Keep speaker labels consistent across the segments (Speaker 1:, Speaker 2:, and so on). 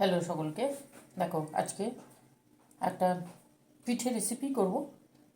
Speaker 1: Hello সকলকে। দেখো, আজকে একটা পিঠে রেসিপি করব।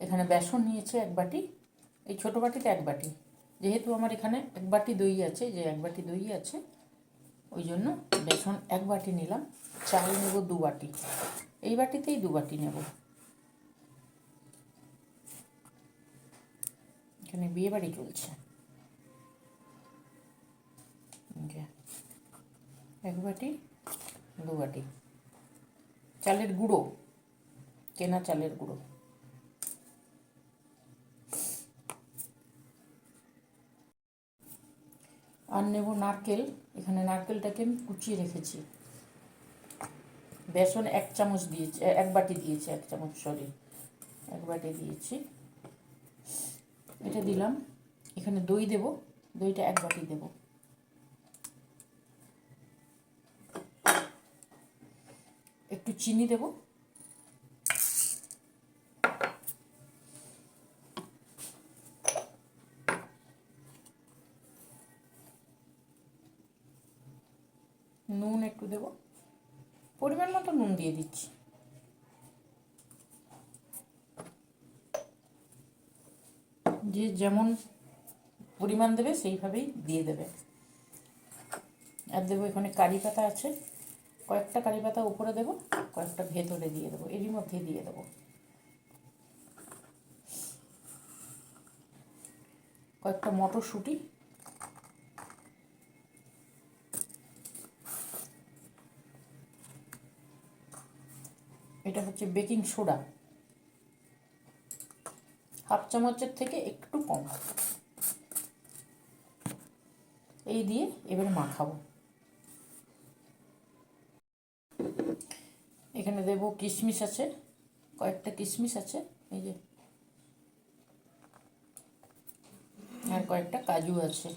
Speaker 1: এখানে বেসন নিয়েছে এক বাটি। এই ছোটো বাটিতে এক বাটি। যেহেতু আমার এখানে এক বাটি দই আছে, যে এক বাটি দই আছে ওই জন্য বেসন এক বাটি নিলাম। চাল নেব দু বাটি। এই বাটিতেই দু বাটি নেব। এখানে বিয়ে বাড়ি চলছে। এক বাটি দু বাটি চালের গুঁড়ো কেনা চালের গুঁড়ো। আর নেব নারকেল। এখানে নারকেলটাকে আমি কুচিয়ে রেখেছি। বেসন এক চামচ দিয়েছি এক বাটি দিয়েছি, এক চামচ, সরি, এক বাটি দিয়েছি। এটা দিলাম। এখানে দই দেব, দইটা এক বাটি দেবো। চিনি দেব। নুন একটু দেব। পরিমাণ মতো নুন দিয়ে দিচ্ছি। যে যেমন পরিমাণ দেবে সেইভাবেই দিয়ে দেবে। আর দেবো এখানে কারি পাতা আছে। কয়েকটা কারি পাতা উপরে দেবো, কয়েকটা ভেতরে দিয়ে দেবো, এরই মধ্যে দিয়ে দেবো। কয়েকটা মটরশুঁটি। এটা হচ্ছে বেকিং সোডা। হাফ চামচের থেকে একটু কম। এই দিয়ে এবারে মাখাবো। এখানে দেব কিশমিশ আছে, কয়েকটা কিশমিশ আছে, এই যে। আর কয়েকটা কাজু আছে।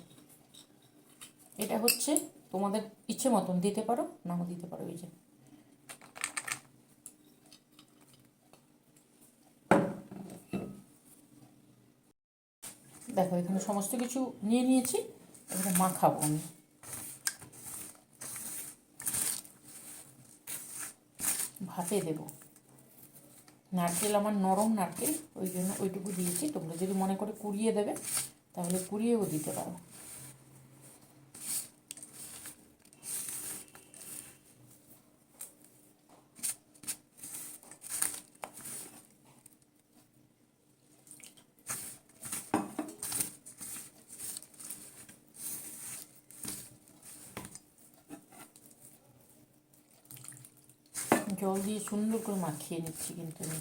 Speaker 1: এটা হচ্ছে তোমাদের ইচ্ছে মতন, দিতে পারো, নাও দিতে পারো, এই যে। দেখো, এখানে সমস্ত কিছু নিয়ে নিয়েছি এখানে মাখাবো আমি। ভাপে দেব। নারকেল আমার নরম নারকেল, ওই জন্য ওইটুকু দিয়েছি। তোমরা যদি মনে করে কুড়িয়ে দেবে, তাহলে কুড়িয়েও দিতে পারো। জল দিয়ে সুন্দর করে মাখিয়ে নিচ্ছি কিন্তু আমি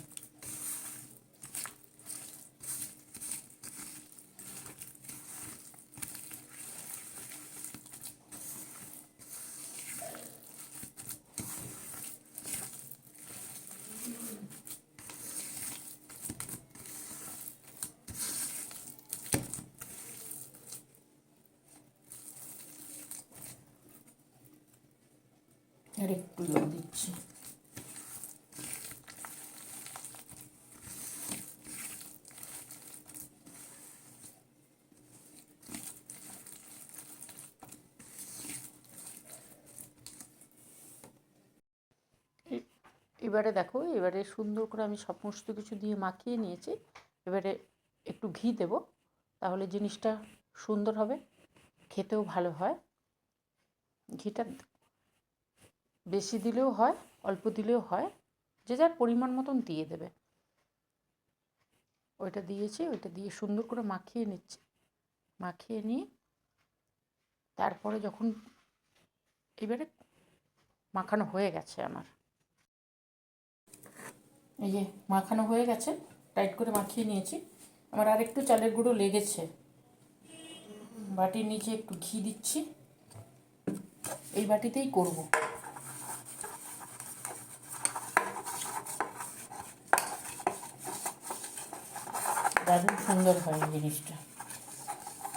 Speaker 1: আর একটু জল দিচ্ছি এবারে দেখো, এবারে সুন্দর করে আমি সমস্ত কিছু দিয়ে মাখিয়ে নিয়েছি। এবারে একটু ঘি দেব, তাহলে জিনিসটা সুন্দর হবে, খেতেও ভালো হয়। ঘিটা বেশি দিলেও হয়, অল্প দিলেও হয়, যে যার পরিমাণ মতন দিয়ে দেবে। ওইটা দিয়েছি, ওইটা দিয়ে সুন্দর করে মাখিয়ে নিচ্ছি। মাখিয়ে নিয়ে তারপরে যখন এবারে মাখানো হয়ে গেছে আমার এই যে মাখানো হয়ে গেছে টাইট করে মাখিয়ে নিয়েছি। আমার আর একটু চালের গুঁড়ো লেগেছে। বাটির নিচে একটু ঘি দিচ্ছি। এই বাটিতেই করব। দারুণ সুন্দর হয় জিনিসটা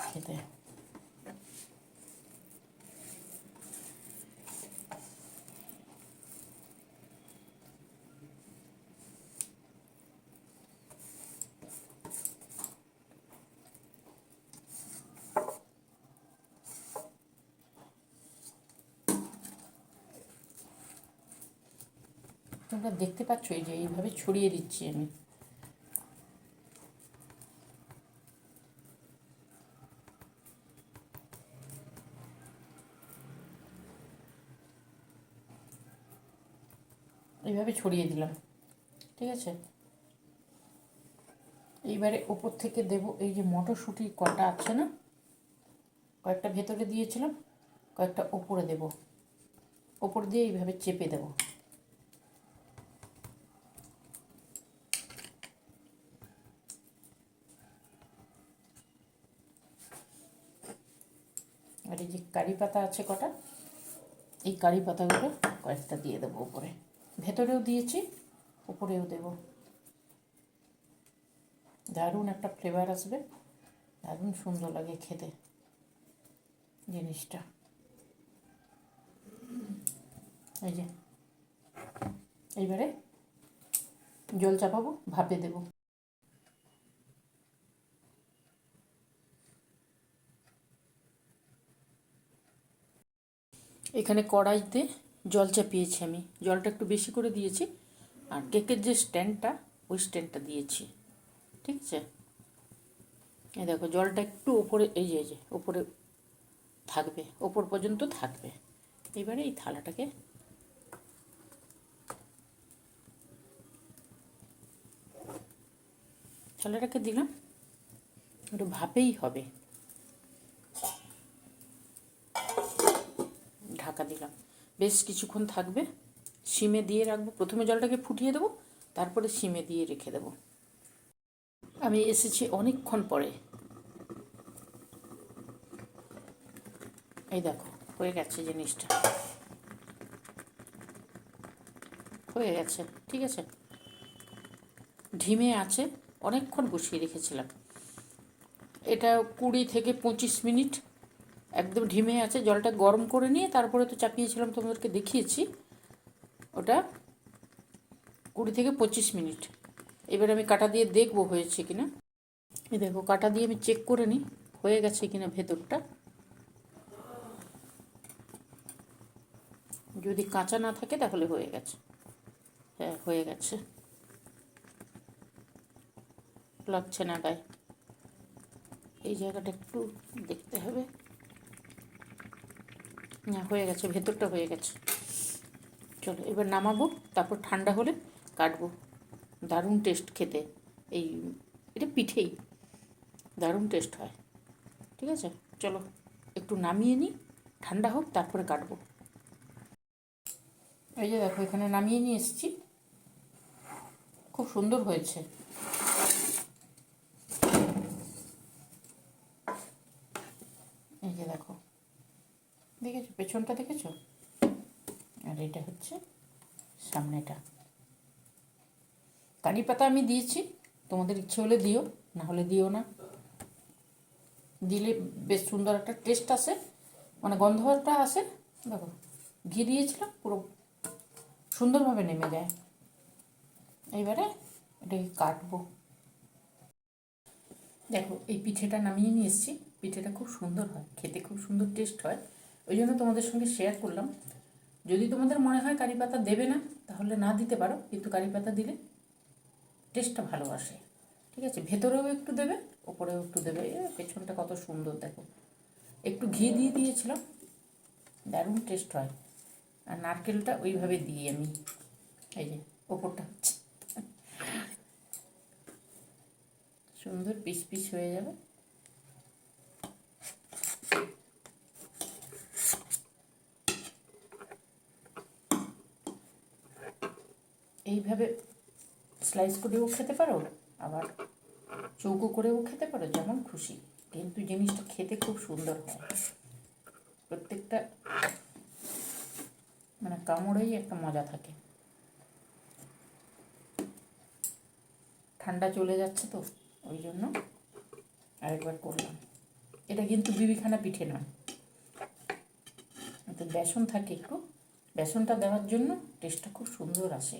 Speaker 1: খেতে। তোমরা দেখতে পাচ্ছ এই যে এইভাবে ছড়িয়ে দিচ্ছি আমি। এইভাবে ছড়িয়ে দিলাম, ঠিক আছে? এইবারে ওপর থেকে দেব এই যে মটরশুঁটি কটা আছে না? কয়েকটা ভেতরে দিয়েছিলাম, কয়েকটা ওপরে দেব। ওপর দিয়ে এইভাবে চেপে দেব। আর এই যে কারি পাতা আছে কটা, এই কারি পাতাগুলো কয়েকটা দিয়ে দেবো উপরে। ভেতরেও দিয়েছি, উপরেও দেব। দারুণ একটা ফ্লেভার আসবে, দারুণ সুন্দর লাগে খেতে জিনিসটা। এই যে, এইবারে জল চাপাবো, ভাপে দেব। এখানে কড়াইতে জল চাপিয়েছি আমি। জলটা একটু বেশি করে দিয়েছি আর কেকের যে স্ট্যান্ডটা, ওই স্ট্যান্ডটা দিয়েছি। ঠিক আছে? এই দেখো, জলটা একটু ওপরে, এই যে যে, ওপরে থাকবে, ওপর পর্যন্ত থাকবে। এবারে এই থালাটাকে থালাটাকে দিলাম। একটু ভাপেই হবে। ঢাকা দিলাম। বেশ কিছুক্ষণ থাকবে সিমে দিয়ে রাখব। প্রথমে জলটাকে ফুটিয়ে দেবো, তারপরে সিমে দিয়ে রেখে দেবো। আমি এসেছি অনেকক্ষণ পরে। এই দেখো, হয়ে গেছে জিনিসটা। হয়ে গেছে, ঠিক আছে। ঢিমে আছে, অনেকক্ষণ বসিয়ে রেখেছিলাম। এটা কুড়ি থেকে পঁচিশ মিনিট একদম ঢিমে আছে, জলটা গরম করে নিয়ে তারপরে তো চাপিয়েছিলাম তোমাদেরকে দেখিয়েছি। ওটা কুড়ি থেকে পঁচিশ মিনিট। এবার আমি কাটা দিয়ে দেখব হয়েছে কিনা। এই দেখো, কাটা দিয়ে আমি চেক করে নিই, হয়ে গেছে কিনা ভেতরটা। যদি কাঁচা না থাকে তাহলে হয়ে গেছে। হ্যাঁ হয়ে গেছে। লাগছে না গায়ে এই জায়গাটা একটু দেখতে হবে। না হয়ে গেছে, ভেতরটা হয়ে গেছে। চলো, এবার নামাবো, তারপর ঠান্ডা হলে কাটবো। দারুণ টেস্ট খেতে। এই, এটা পিঠেই। দারুণ টেস্ট হয়। ঠিক আছে? চলো, একটু নামিয়ে নিই, ঠান্ডা হোক, তারপরে কাটবো। এই যে দেখো, এখানে নামিয়ে নিয়ে এসেছি। খুব সুন্দর হয়েছে এই যে দেখো দেখেছ পেছনটা দেখেছ? আর এটা হচ্ছে সামনেটা। কারি পাতা আমি দিয়েছি, তোমাদের ইচ্ছে হলে দিও, না হলে দিও না। দিলে বেশ সুন্দর একটা টেস্ট আসে মানে গন্ধটা আসে। দেখো, ঘি দিয়েছিলাম, পুরো সুন্দরভাবে নেমে যায়। এইবারে এটাকে কাটবো? দেখো, এই পিঠেটা নামিয়ে নিয়ে এসেছি। পিঠেটা খুব সুন্দর হয়, খেতে খুব সুন্দর টেস্ট হয়। ওই জন্য তোমাদের সঙ্গে শেয়ার করলাম। যদি তোমাদের মনে হয় কারি পাতা দেবে না, তাহলে না দিতে পারো, কিন্তু কারি পাতা দিলে টেস্টটা ভালো আসে। ঠিক আছে? ভেতরেও একটু দেবে, ওপরেও একটু দেবে। পেছনটা কত সুন্দর, দেখো। একটু ঘি দিয়ে দিয়েছিলাম, দারুণ টেস্ট হয়। আর নারকেলটা ওইভাবে দিই আমি। এই যে, ওপরটা। হচ্ছে সুন্দর পিস পিস হয়ে যাবে। এইভাবে স্লাইস করেও খেতে পারো, আবার চৌকো করেও খেতে পারো, যেমন খুশি। কিন্তু জিনিসটা খেতে খুব সুন্দর হয়। প্রত্যেকটা মানে কামড়েই একটা মজা থাকে। ঠান্ডা চলে যাচ্ছে তো, ওই জন্য আরেকবার করলাম। এটা কিন্তু বিবিখানা পিঠে নয়। এতে বেসন থাকে একটু। বেসনটা দেওয়ার জন্য টেস্টটা খুব সুন্দর আসে।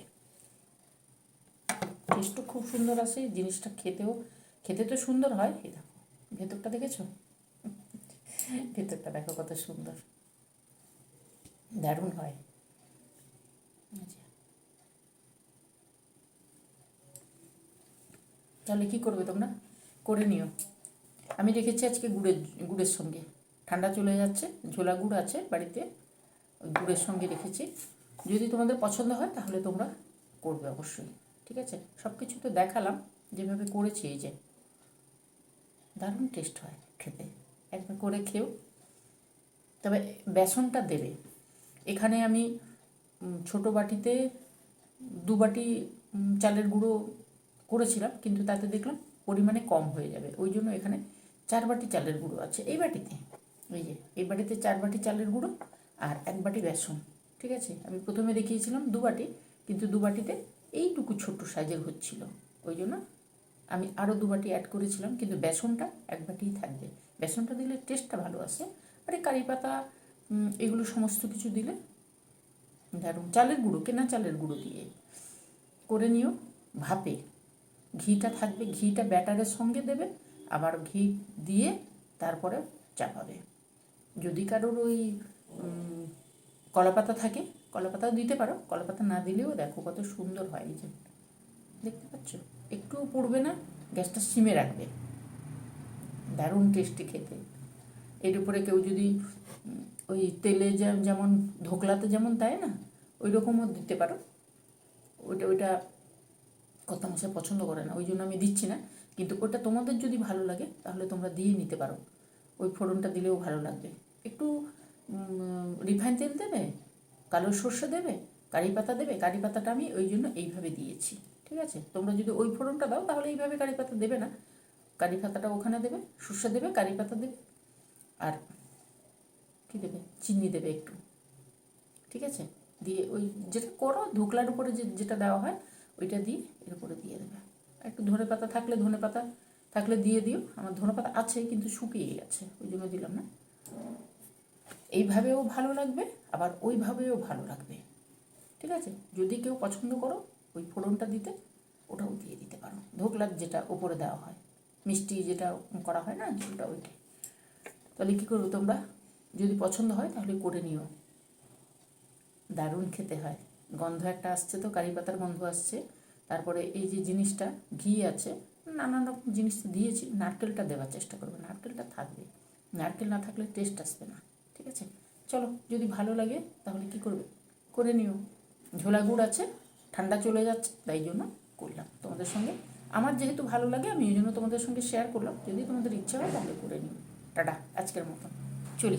Speaker 1: টেস্টও খুব সুন্দর আসে জিনিসটা খেতেও, খেতে তো সুন্দর হয়। এই দেখো, ভেতরটা দেখেছ? ভেতরটা দেখো কত সুন্দর। দারুণ হয়। তাহলে কী করবে তোমরা? করে নিও। আমি রেখেছি আজকে গুড়ের গুড়ের সঙ্গে। ঠান্ডা চলে যাচ্ছে, ঝোলা গুড় আছে বাড়িতে গুড়ের সঙ্গে রেখেছি। যদি তোমাদের পছন্দ হয় তাহলে তোমরা করবে অবশ্যই। ঠিক আছে? সব কিছু তো দেখালাম, যেভাবে করেছি এই যে। দারুণ টেস্ট হয় খেতে। একবার করে খেও তবে বেসনটা দেবে। এখানে আমি ছোট বাটিতে দু বাটি চালের গুঁড়ো করেছিলাম, কিন্তু তাতে দেখলাম পরিমাণে কম হয়ে যাবে। ওই জন্য এখানে চার বাটি চালের গুঁড়ো আছে এই বাটিতে। এই যে, এই বাটিতে চার বাটি চালের গুঁড়ো আর এক বাটি বেসন। ঠিক আছে? আমি প্রথমে দেখিয়েছিলাম দু বাটি, কিন্তু দু বাটিতে এইটুকু ছোট্ট সাইজের হচ্ছিল। ওই জন্য আমি আরও দু বাটি অ্যাড করেছিলাম, কিন্তু বেসনটা এক বাটিই থাকবে। বেসনটা দিলে টেস্টটা ভালো আসে। আর এই কারি পাতা এগুলো সমস্ত কিছু দিলে দারুণ। চালের গুঁড়ো, কেনা চালের গুঁড়ো দিয়ে করে নিও ভাপে। ঘিটা থাকবে, ঘিটা ব্যাটারের সঙ্গে দেবে, আবার ঘি দিয়ে তারপরে চাপাবে। যদি কারোর ওই কলাপাতা থাকে কলাপাতাও দিতে পারো, কলাপাতা না দিলেও দেখো কত সুন্দর হয় এই যে। দেখতে পাচ্ছ? একটুও পড়বে না, গ্যাসটা সিমে রাখবে। দারুণ টেস্টি খেতে। এর উপরে কেউ যদি ওই তেলে যেমন ধোকলাতে যেমন দেয় না, ওই রকমও দিতে পারো। ওইটা ওইটা কত মশাই পছন্দ করে না, ওই জন্য আমি দিচ্ছি না। কিন্তু ওটা তোমাদের যদি ভালো লাগে, তাহলে তোমরা দিয়ে নিতে পারো। ওই ফোড়নটা দিলেও ভালো লাগবে। একটু রিফাইন তেল দেবে? কালো সর্ষে দেবে, কারি পাতা দেবে, কারি পাতাটা আমি ওই জন্য এইভাবে দিয়েছি, ঠিক আছে? তোমরা যদি ওই ফোড়নটা দাও, তাহলে এইভাবে কারি পাতা দেবে না। কারি পাতাটা ওখানে দেবে, সর্ষে দেবে, কারি পাতা দেবে, আর কী দেবে? চিনি দেবে একটু, ঠিক আছে? দিয়ে ওই যেটা করো, ধুকলার উপরে যে, যেটা দেওয়া হয়, ওইটা দিয়ে এর উপরে দিয়ে দেবে। একটু ধনে পাতা থাকলে ধনে পাতা, থাকলে দিয়ে দিও। আমার ধনে পাতা আছে কিন্তু শুকিয়ে গেছে, ওই জন্য দিলাম না। এইভাবেও ভালো লাগবে, আবার ওইভাবেও ভালো লাগবে। ঠিক আছে? যদি কেউ পছন্দ করো, ওই ফোড়নটা দিতে, ওটাও দিয়ে দিতে পারো। ধোকলার যেটা ওপরে দেওয়া হয়, মিষ্টি যেটা করা হয় না ওটা ওইটাই। তাহলে কী করব তোমরা? যদি পছন্দ হয়, তাহলে করে নিও। দারুণ খেতে হয়। গন্ধ একটা আসছে তো, কারি পাতার গন্ধ আসছে। তারপরে এই যে জিনিসটা, ঘি আছে, নানান রকম জিনিস দিয়েছি, নারকেলটা দেওয়ার চেষ্টা করবে। নারকেলটা থাকবে। নারকেল না থাকলে টেস্ট আসবে না। চলো, যদি ভালো লাগে, তাহলে কি করবে? করে নিও। ঝোলা গুড় আছে, ঠান্ডা চলে যাচ্ছে, তাই জন্য করলাম। তোমাদের সঙ্গে আমার যেহেতু ভালো লাগে, আমি ওই জন্য তোমাদের সঙ্গে শেয়ার করলাম। যদি তোমাদের ইচ্ছা হয়, তাহলে করে নিও। টাটা, আজকের মতন চলি।